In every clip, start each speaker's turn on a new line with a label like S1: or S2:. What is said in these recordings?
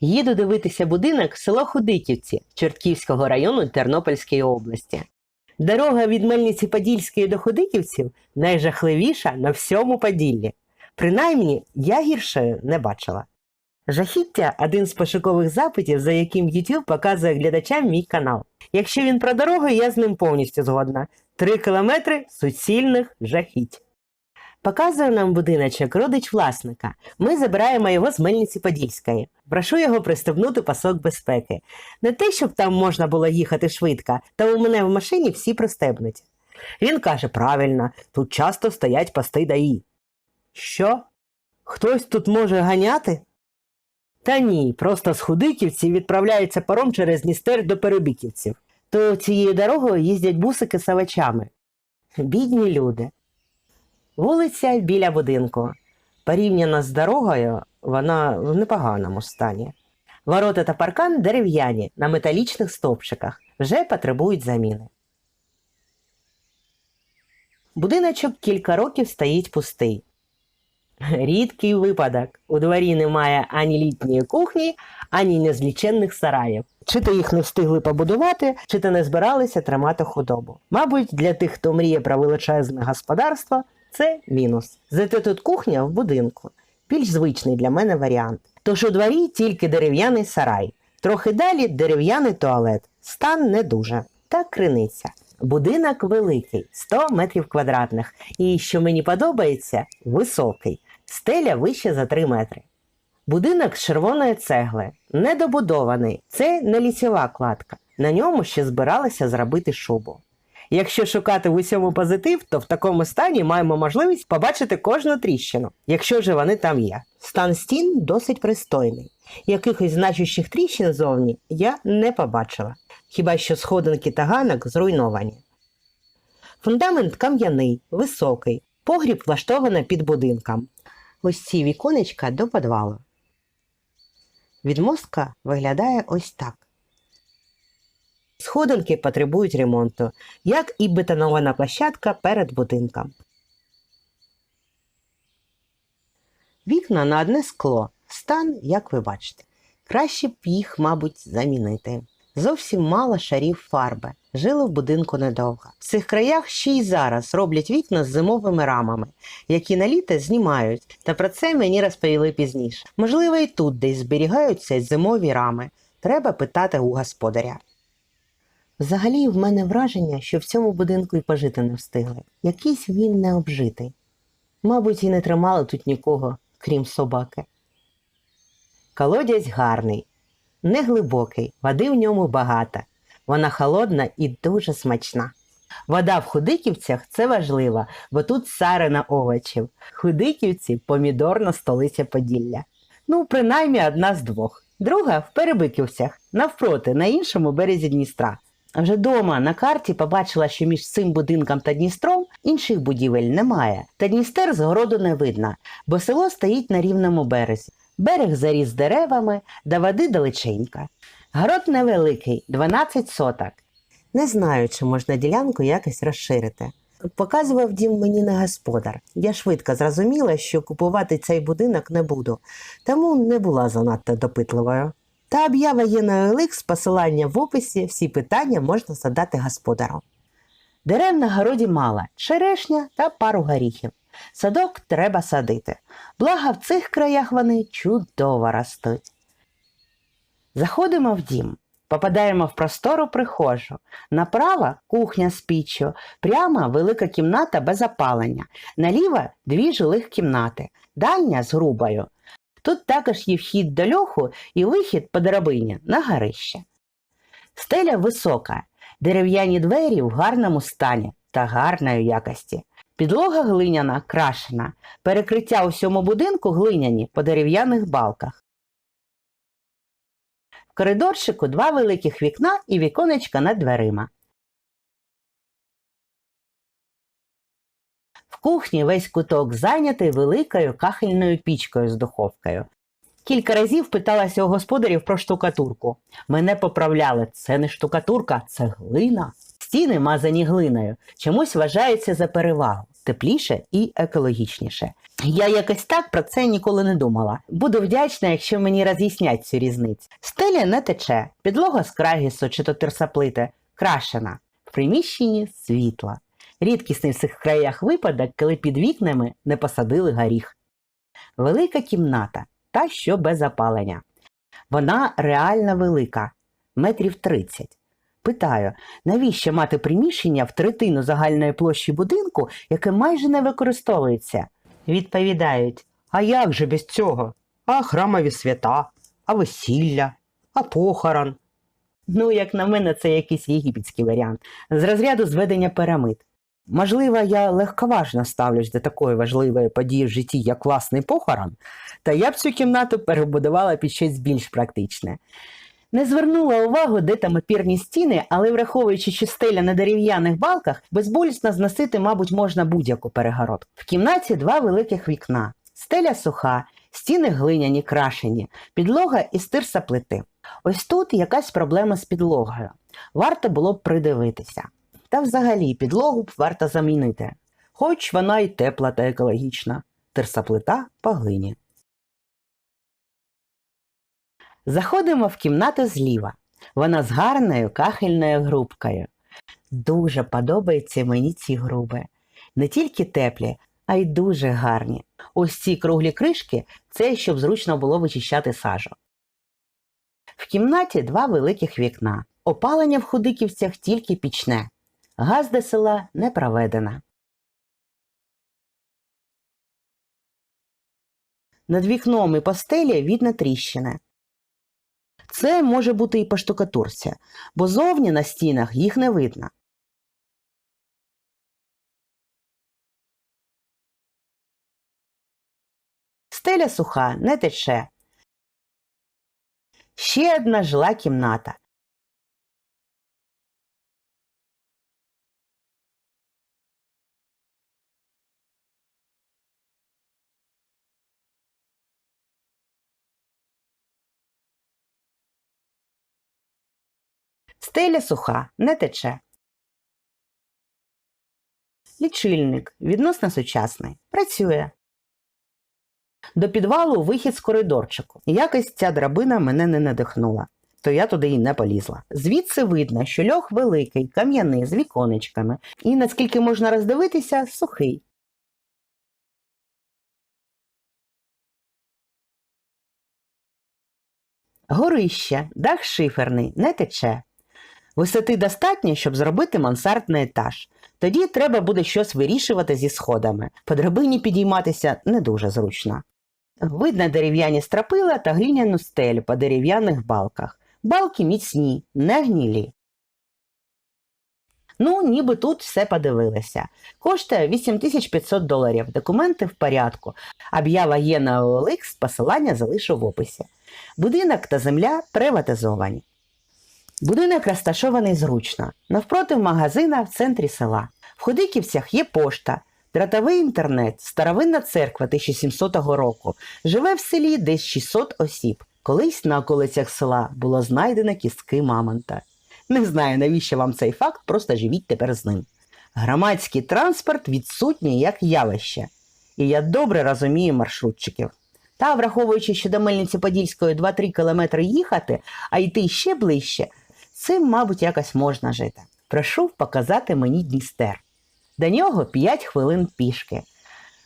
S1: Їду дивитися будинок в село Худиківці Чортківського району Тернопільської області. Дорога від Мельниці Подільської до Худиківців найжахливіша на всьому Поділлі. Принаймні, я гіршою не бачила. Жахіття один з пошукових запитів, за яким YouTube показує глядачам мій канал. Якщо він про дорогу, я з ним повністю згодна. Три кілометри суцільних жахіть. Показує нам будиночок родич власника. Ми забираємо його з Мельниці Подільської. Прошу його пристебнути пасок безпеки. Не те, щоб там можна було їхати швидко, та у мене в машині всі пристебнуті. Він каже: правильно, тут часто стоять пости ДАІ. Що? Хтось тут може ганяти? Та ні, просто з худиківців відправляється паром через Дністер до Перебиківців. То цією дорогою їздять бусики савачами. Бідні люди. Вулиця біля будинку. Порівняно з дорогою, вона в непоганому стані. Ворота та паркан дерев'яні на металічних стовпчиках, вже потребують заміни. Будиночок кілька років стоїть пустий. Рідкий випадок. У дворі немає ані літньої кухні, ані незліченних сараїв. Чи то їх не встигли побудувати, чи то не збиралися тримати худобу. Мабуть, для тих, хто мріє про величезне господарство, це мінус. Зате тут кухня в будинку. Більш звичний для мене варіант. Тож у дворі тільки дерев'яний сарай. Трохи далі дерев'яний туалет. Стан не дуже. Та криниця. Будинок великий, 100 метрів квадратних. І, що мені подобається, високий. Стеля вище за 3 метри. Будинок з червоної цегли, недобудований. Це не лісова кладка. На ньому ще збиралися зробити шубу. Якщо шукати в усьому позитив, то в такому стані маємо можливість побачити кожну тріщину, якщо ж вони там є. Стан стін досить пристойний. Якихось значущих тріщин зовні я не побачила, хіба що сходинки та ганок зруйновані. Фундамент кам'яний, високий, погріб влаштовано під будинком. Ось ці віконечка до підвалу. Відмостка виглядає ось так. Сходинки потребують ремонту, як і бетонована площадка перед будинком. Вікна на одне скло. Стан, як ви бачите. Краще б їх, мабуть, замінити. Зовсім мало шарів фарби. Жили в будинку недовго. В цих краях ще й зараз роблять вікна з зимовими рамами, які на літо знімають, та про це мені розповіли пізніше. Можливо, і тут десь зберігаються зимові рами. Треба питати у господаря. Взагалі, в мене враження, що в цьому будинку і пожити не встигли. Якийсь він необжитий. Мабуть, і не тримали тут нікого, крім собаки. Колодязь гарний, неглибокий, води в ньому багато. Вона холодна і дуже смачна. Вода в Худиківцях це важливо, бо тут царина овочів. Худиківці помідорна столиця Поділля. Ну, принаймні одна з двох. Друга в Перебиківцях, навпроти, на іншому березі Дністра. А вже дома на карті побачила, що між цим будинком та Дністром інших будівель немає. Та Дністер з городу не видно, бо село стоїть на рівному березі. Берег заріс деревами, до води далеченька. Город невеликий, 12 соток. Не знаю, чи можна ділянку якось розширити. Показував дім мені не господар. Я швидко зрозуміла, що купувати цей будинок не буду, тому не була занадто допитливою. Та об'ява є на OLX, посилання в описі, всі питання можна задати господару. Дерев на городі мало, черешня та пару горіхів. Садок треба садити. Благо в цих краях вони чудово ростуть. Заходимо в дім, попадаємо в простору прихожу. Направо кухня з піччю, прямо велика кімната без опалення, наліво дві жилих кімнати, дальня з грубою. Тут також є вхід до льоху і вихід по драбині на горище. Стеля висока, дерев'яні двері в гарному стані та гарної якості. Підлога глиняна, крашена, перекриття у всьому будинку глиняні по дерев'яних балках. В коридорчику два великих вікна і віконечка над дверима. Кухні весь куток зайнятий великою кахельною пічкою з духовкою. Кілька разів питалася у господарів про штукатурку. Мене поправляли, це не штукатурка, це глина. Стіни мазані глиною, чомусь вважаються за перевагу. тепліше і екологічніше. Я якось так про це ніколи не думала. Буду вдячна, якщо мені роз'яснять цю різницю. Стеля не тече, підлога з крагісу чи то терсаплити крашена. В приміщенні світла. Рідкісний в цих краях випадок, коли під вікнами не посадили горіх. Велика кімната, та що без опалення. Вона реально велика, метрів 30. Питаю, навіщо мати приміщення в третину загальної площі будинку, яке майже не використовується? Відповідають: А як же без цього? А храмові свята, а весілля, а похорон. Ну, як на мене, це якийсь єгипетський варіант з розряду зведення пірамид. Можливо, я легковажно ставлюсь до такої важливої події в житті, як власний похорон, та я б цю кімнату перебудувала під щось більш практичне. Не звернула увагу, де там опірні стіни, але враховуючи, що стеля на дерев'яних балках, безболісно зносити, мабуть, можна будь-яку перегородку. В кімнаті два великих вікна. Стеля суха, стіни глиняні, крашені, підлога із тирсаплити. Ось тут якась проблема з підлогою. Варто було б придивитися. Та взагалі підлогу б варто замінити. Хоч вона й тепла та екологічна. Терсаплита по глині. Заходимо в кімнату зліва. Вона з гарною кахельною грубкою. Дуже подобаються мені ці груби. Не тільки теплі, а й дуже гарні. Ось ці круглі кришки це щоб зручно було вичищати сажу. В кімнаті два великих вікна. Опалення в худиківцях тільки пічне. Газ до села не проведена. Над вікном і постелі видно тріщини. Це може бути і по штукатурці, бо зовні на стінах їх не видно. Стеля суха, не тече. Ще одна жила кімната. Стеля суха, не тече. Лічильник відносно сучасний. Працює. До підвалу вихід з коридорчику. Якось ця драбина мене не надихнула, то я туди й не полізла. Звідси видно, що льох великий, кам'яний, з віконечками, і наскільки можна роздивитися, сухий. Горище, дах шиферний, не тече. Висоти достатньо, щоб зробити мансардний етаж. Тоді треба буде щось вирішувати зі сходами. По драбині підійматися не дуже зручно. Видно дерев'яні стропила та глиняну стелю по дерев'яних балках. Балки міцні, не гнілі. Ну, ніби тут все подивилися. Коштує 8500 доларів, документи в порядку. Об'ява є на OLX, посилання залишу в описі. Будинок та земля приватизовані. Будинок розташований зручно, навпроти магазина в центрі села. В Ходиківцях є пошта, дротовий інтернет, старовинна церква 1700 року. Живе в селі десь 600 осіб. Колись на околицях села було знайдено кістки мамонта. Не знаю, навіщо вам цей факт, просто живіть тепер з ним. Громадський транспорт відсутній як явище. І я добре розумію маршрутчиків. Та, враховуючи, що до Мельниці Подільської 2-3 кілометри їхати, а йти ще ближче, цим, мабуть, якось можна жити. Прошу показати мені Дністер. До нього 5 хвилин пішки.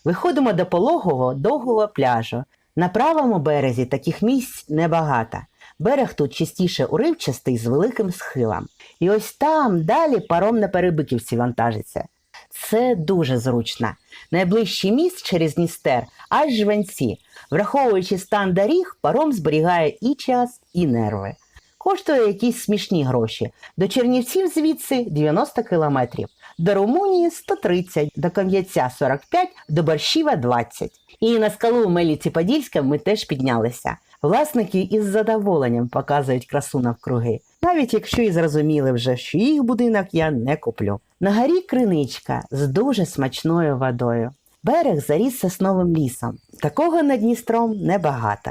S1: Виходимо до пологого довгого пляжу. На правому березі таких місць небагато. Берег тут частіше уривчастий з великим схилом. І ось там далі паром на перебиківці вантажиться. Це дуже зручно. Найближчий міст через Дністер аж жванці. Враховуючи стан доріг, паром зберігає і час, і нерви. Коштує якісь смішні гроші. До Чернівців звідси 90 кілометрів, до Румунії 130, до Кам'янця 45, до Борщева 20. І на скалу в Меліці Подільська ми теж піднялися. Власники із задоволенням показують красу навкруги, навіть якщо і зрозуміли вже, що їх будинок я не куплю. На горі криничка з дуже смачною водою. Берег заріс сосновим лісом. Такого над Дністром небагато.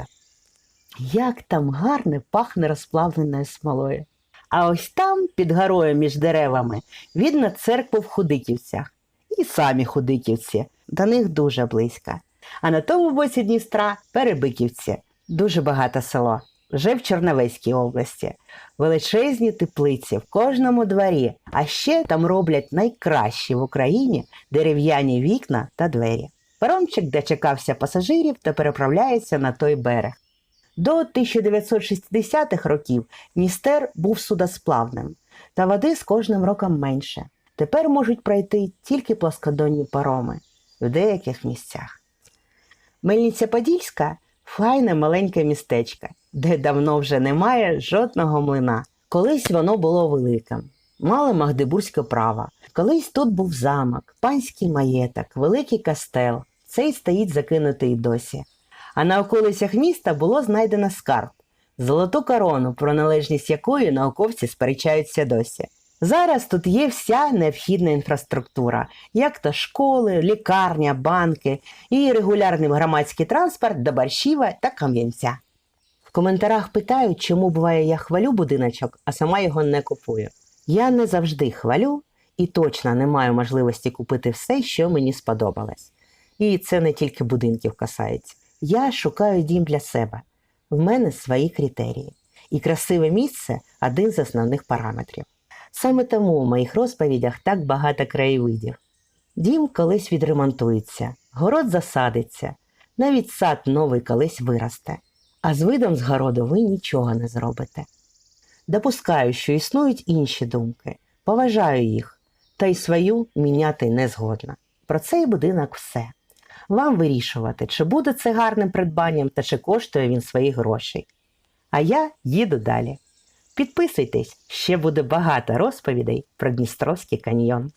S1: Як там гарне пахне розплавленою смолою. А ось там, під горою між деревами, видно церкву в Худиківцях і самі худиківці, до них дуже близько. А на тому боці Дністра Перебиківці, дуже багате село, вже в Чернівецькій області. Величезні теплиці в кожному дворі, а ще там роблять найкращі в Україні дерев'яні вікна та двері. Паромчик дочекався пасажирів та переправляється на той берег. До 1960-х років Дністер був судосплавним, та води з кожним роком менше. Тепер можуть пройти тільки плоскодонні пароми в деяких місцях. Мельниця Подільська файне маленьке містечко, де давно вже немає жодного млина. Колись воно було великим, мало магдебурзьке право. Колись тут був замок, панський маєток, великий кастел. Цей стоїть закинутий досі. А на околицях міста було знайдено скарб, золоту корону, про належність якої науковці сперечаються досі. Зараз тут є вся необхідна інфраструктура, як то школи, лікарня, банки і регулярний громадський транспорт до Борщева та Кам'янця. В коментарях питають, чому буває я хвалю будиночок, а сама його не купую. Я не завжди хвалю і точно не маю можливості купити все, що мені сподобалось. І це не тільки будинків касається. Я шукаю дім для себе. В мене свої критерії. І красиве місце один з основних параметрів. Саме тому у моїх розповідях так багато краєвидів. Дім колись відремонтується, город засадиться, навіть сад новий колись виросте, а з видом з городу ви нічого не зробите. Допускаю, що існують інші думки, поважаю їх, та й свою міняти не згодна. Про цей будинок все. Вам вирішувати, чи буде це гарним придбанням та чи коштує він своїх грошей. А я їду далі. Підписуйтесь, ще буде багато розповідей про Дністровський каньйон.